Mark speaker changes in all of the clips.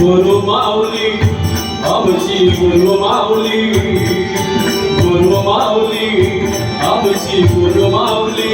Speaker 1: গুরু মাউলি আমছি গুরু মাউলি। গুরু মাউলি আমছি গুরু মাউলি।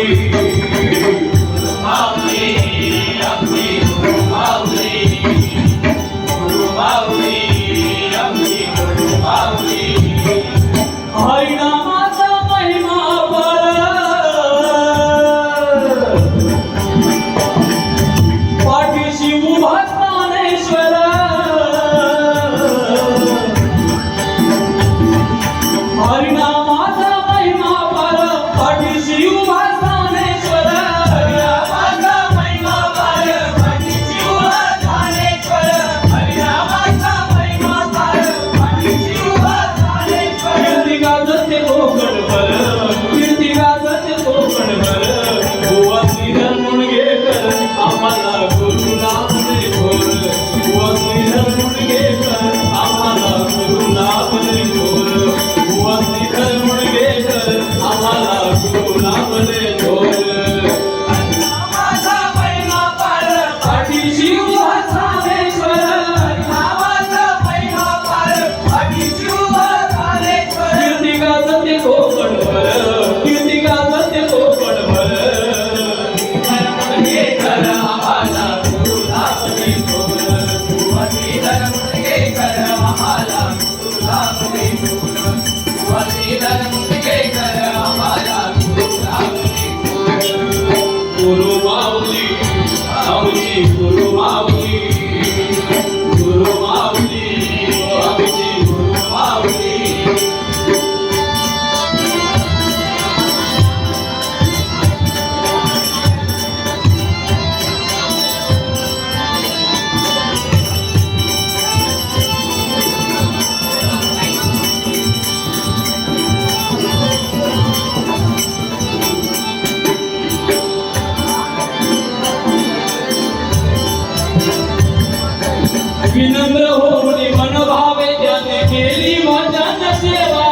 Speaker 1: विनम्र होऊन मन भावे ज्याने केली भजन सेवा.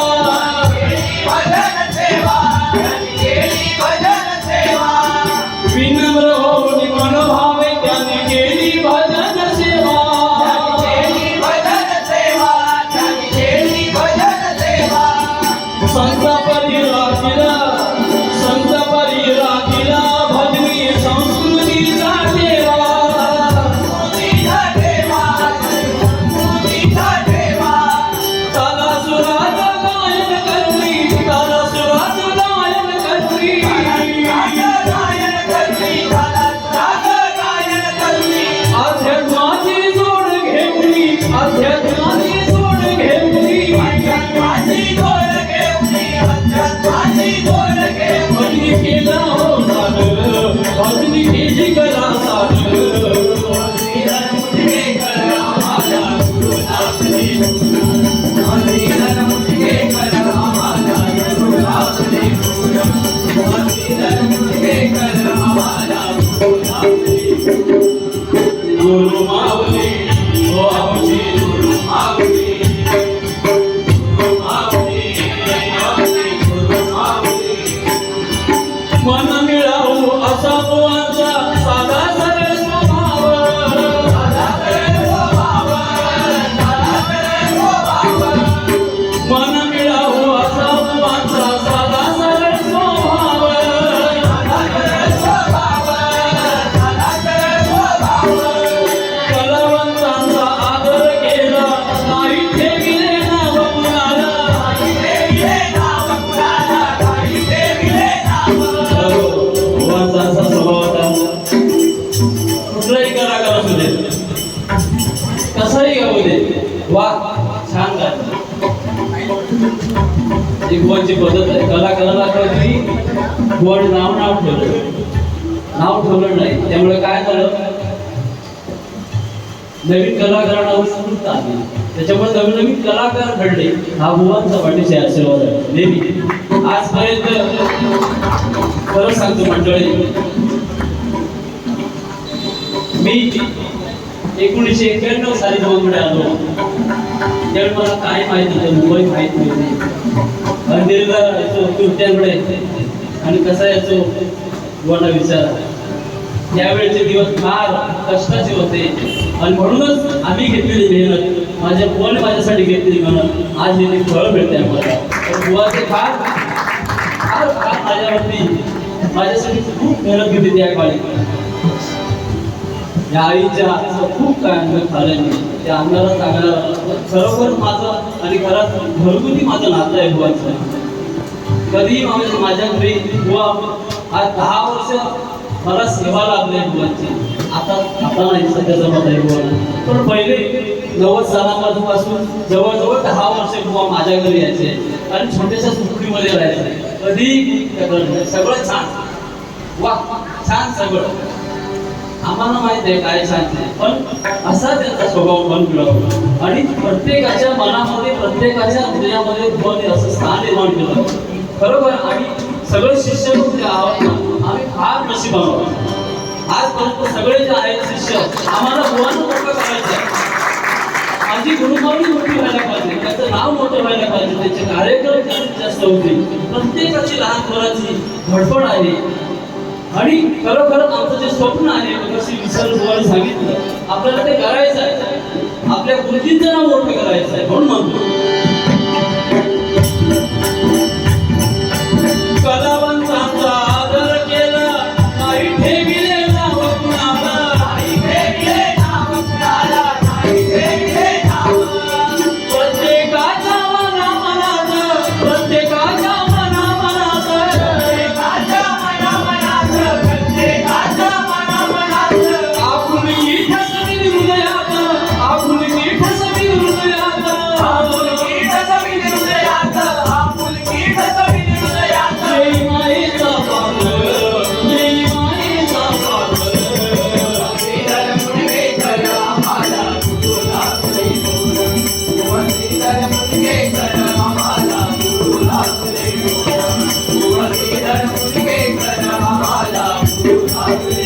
Speaker 2: भजन सेवा भजन सेवा
Speaker 1: विनम्र होऊन मन भावे ज्याने
Speaker 2: केली भजन सेवा. भजन सेवा
Speaker 1: भजन सेवा संतापती राशीला त्यामुळे काय झालं? नवीन कलाकारांना उत्स्फूर्त आली त्याच्यामुळे नवीन नवीन कलाकार घडले. हा भुवांचा पाठीशी आशीर्वाद आहे. नेहमी. आजपर्यंत खरं सांगतो मंडळी मी एकोणीसशे एक्क्याण्णव साली मुंबईकडे आलो. त्यावेळी मला काय माहिती होतं? मुंबई माहीत नव्हती. अंधेरीला यायचो तुमच्याकडे आणि कसा यायचो तुम्हाला विचार. त्यावेळेचे दिवस फार कष्टाचे होते. आणि म्हणूनच आम्ही घेतलेली मेहनत माझ्या कोण माझ्यासाठी घेतलेली मेहनत आज याची फळ मिळते आम्हाला. तर बुवाचे फार फार फार माझ्यावरती माझ्यासाठी खूप मेहनत घेतली त्या काळी या आईच्या हातचं खूप काय अन्न झालं मी त्या अंगाला चांगलं खरोखर माझं आणि खरंच घरगुती माझं नातं आहे बुवाचं. कधी माझ्या घरी बुवा आज दहा वर्ष मला सेवा लागली आहे आता आता नाही सध्या जमत आहे बुवा. पण पहिले नव्वद सालापासून जवळजवळ दहा वर्ष बुवा माझ्या घरी यायचे. आणि छोट्याशा सुकडीमध्ये राहायचे कधी? सगळं छान. वा छान सगळं. आम्हाला माहीत आहे काय छान पण असा त्यांचा स्वभाव पण केला आणि प्रत्येकाच्या मनामध्ये प्रत्येकाच्या हृदयामध्ये ध्वनी असं स्थान निर्माण केलं. खरोखर आणि सगळे शिष्य जे आहोत. आम्ही फार नशीब आहोत. आजपर्यंत सगळे जे आहेत शिष्य आम्हाला बुवानं मोठं करायचं आहे. माझी गुरुमावली मोठी व्हायला पाहिजे त्याचं नाव मोठं व्हायला पाहिजे त्याचे कार्यक्रम जास्तीत जास्त होते प्रत्येकाची लहान मुलाची धडपड आहे. आणि खरोखर आमचं जे स्वप्न आहे कशी विसर बुवाने सांगितलं आपल्याला ते करायचं आहे. आपल्या गुरुजींचं नाव मोठं करायचं आहे. म्हणून म्हणतो. Amen.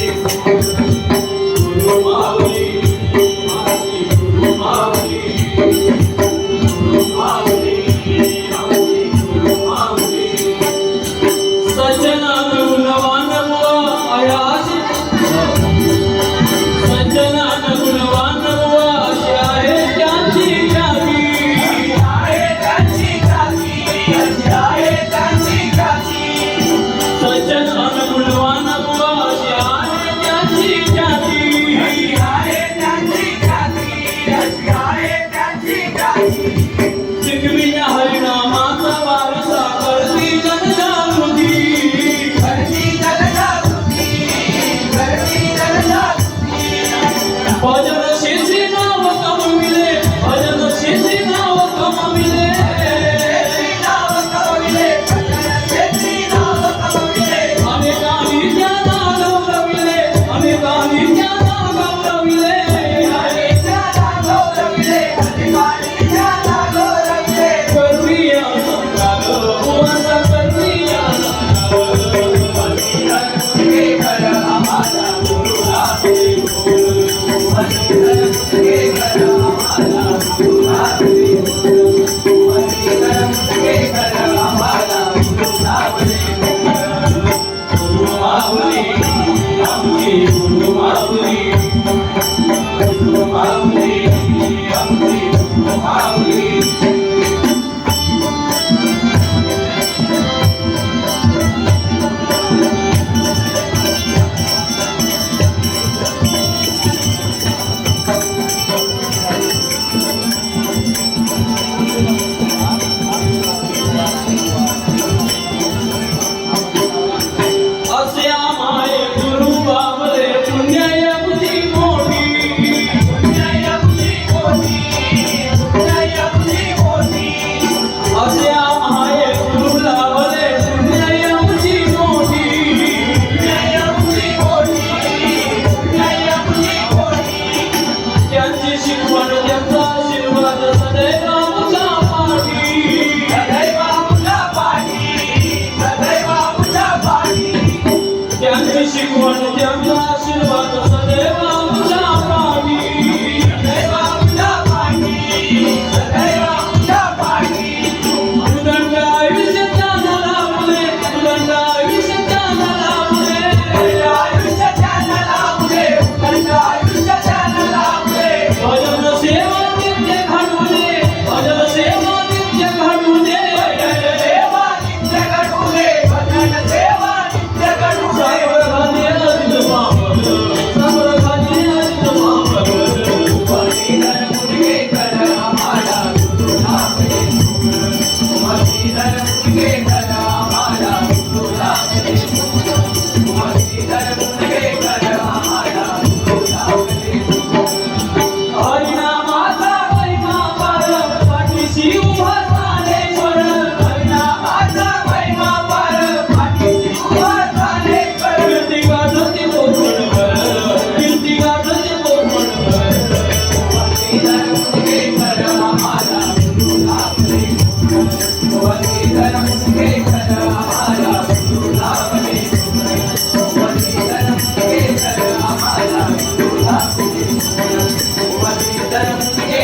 Speaker 2: প্রয়োজনে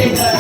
Speaker 3: Amen.